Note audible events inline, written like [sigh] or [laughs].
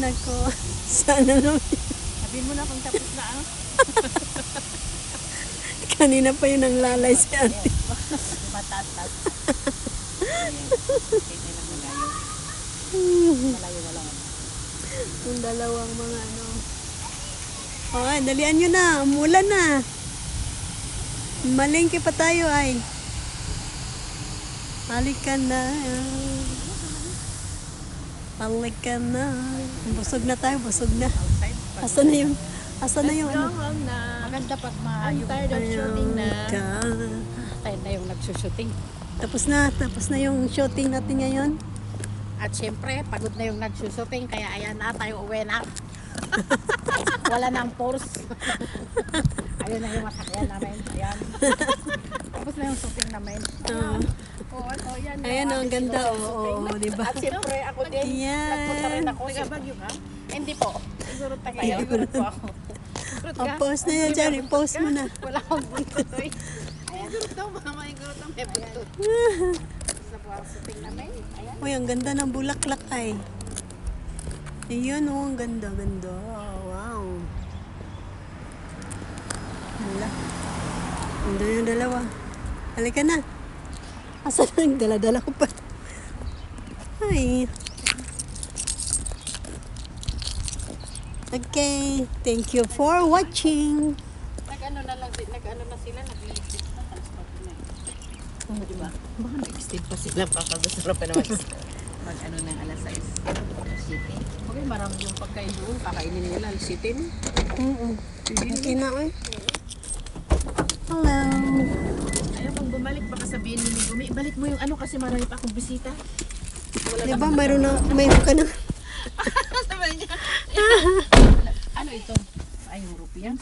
nako. Sana naman. Sabihin mo na kung tapos na ah. [laughs] Kanina pa yun ang lalay si ate. [laughs] Matatas. Malayo na lang. Yung dalawang mga ano. Okay, dalian nyo na. Umulan na. Malingki pa tayo ay. Halika na. Halika na. Busog na tayo, busog na. Asa na yung, asa na yung ano? na. Maganda pag maayo. I'm tired of shooting na. ka. Tired na yung nagsushooting. Tapos na, tapos na yung shooting natin ngayon. At syempre, pagod na yung nagsushooting. Kaya ayan na, tayo uwi na. [laughs] Wala nang force. [laughs] Ayun na yung masakyan namin. Ayan. [laughs] Tapos na yung shooting namin. Oo. Oo, oh, yan. Ayan, oh, ang ganda. Oo, oo, oo, di ba? At siyempre, ako din. Yan. Nagpunta rin ako. Taga Bagyo ka? Hindi po. Siguro taga Siguro po ako. O, post na yan dyan. I-post mo na. Wala akong buntot eh. Ayan. Siguro daw, daw may buntot. Po ang namin. Ayan. Uy, ang ganda ng bulaklak ay. Ayan, oh, ang ganda, ganda. Wow. Hala. Ganda yung dalawa. Halika na. Asa na yung dala-dala ko pa. Ay. Okay, thank you for watching. Nag-ano na lang, nag-ano na sila, nag-iisip na. Tapos pa po na eh. Oh, di ba? Baka nag-extend pa sila. Baka gusto pa naman mag-ano ng alas 6. City. Okay, marami yung pagkain doon. Kakainin nila, alsitin. Oo. Okay na, eh. Hello. Sabihin ni Gumi, balik mo yung ano kasi marami pa akong bisita. Di ba, mayroon na, mayroon ka na. [laughs] Sabi niya. [laughs] ano ito? Ay, European.